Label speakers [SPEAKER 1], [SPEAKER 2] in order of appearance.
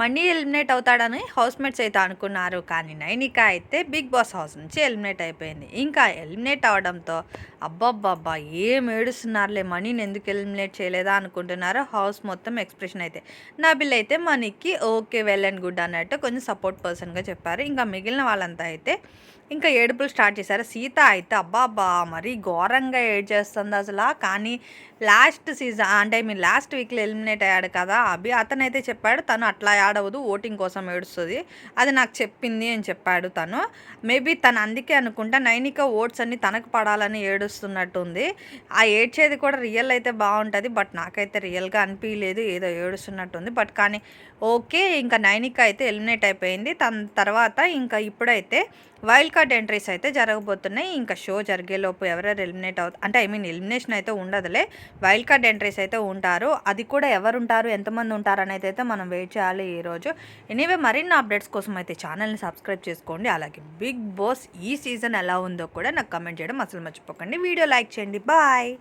[SPEAKER 1] Money eliminate అవుతాడని housemates అయితే అనుకున్నారు. కానీ నైనిక అయితే బిగ్ బాస్ హౌస్ నుంచి ఎలిమినేట్ అయిపోయింది. ఇంకా ఎలిమినేట్ అవడంతో అబ్బబ్బబ్బా ఏం ఏడుస్తున్నారులే మనీని ఎందుకు ఎలిమినేట్ చేయలేదా అనుకుంటున్నారు హౌస్ మొత్తం ఎక్స్ప్రెషన్ అయితే. నబిల్ అయితే మనీకి ఓకే వెల్ అండ్ గుడ్ అన్నట్టు కొంచెం సపోర్ట్ పర్సన్గా చెప్పారు. ఇంకా మిగిలిన వాళ్ళంతా అయితే ఇంకా ఏడుపులు స్టార్ట్ చేశారు. సీత అయితే అబ్బాబ్బా మరి ఘోరంగా ఏడ్ చేస్తుంది అసలు. కానీ లాస్ట్ సీజన్ అంటే మీ లాస్ట్ వీక్లో ఎలిమినేట్ అయ్యాడు కదా అభి. అతనైతే చెప్పాడు తను అట్లా ఆడవదు ఓటింగ్ కోసం ఏడుస్తుంది. అది నాకు చెప్పింది అని చెప్పాడు తను. మేబీ తను అందుకే అనుకుంటా నైనిక ఓట్స్ అన్ని తనకు పడాలని ఏడుస్తున్నట్టుంది. ఆ ఏడ్చేది కూడా రియల్ అయితే బాగుంటుంది బట్ నాకైతే రియల్గా అనిపించలేదు ఏదో ఏడుస్తున్నట్టుంది. బట్ కానీ ఓకే ఇంకా నైనిక అయితే ఎలిమినేట్ అయిపోయింది. తన తర్వాత ఇంకా ఇప్పుడైతే వైల్డ్ కార్డ్ ఎంట్రీస్ అయితే జరగబోతున్నాయి. ఇంకా షో జరిగేలోపు ఎవరెవరు ఎలిమినేట్ అవుతుంది అంటే ఐ మీన్ ఎలిమినేషన్ అయితే ఉండదులే. వైల్డ్ కార్డ్ ఎంట్రీస్ అయితే ఉంటారు. అది కూడా ఎవరు ఉంటారు ఎంతమంది ఉంటారు అనేది అయితే మనం వెయిట్ చేయాలి. ఈరోజు. ఎనీవే మరిన్ని అప్డేట్స్ కోసం అయితే ఛానల్ని సబ్స్క్రైబ్ చేసుకోండి. అలాగే బిగ్ బాస్ ఈ సీజన్ ఎలా ఉందో కూడా నాకు కమెంట్ చేయడం అసలు మర్చిపోకండి. వీడియో లైక్ చేయండి. బాయ్.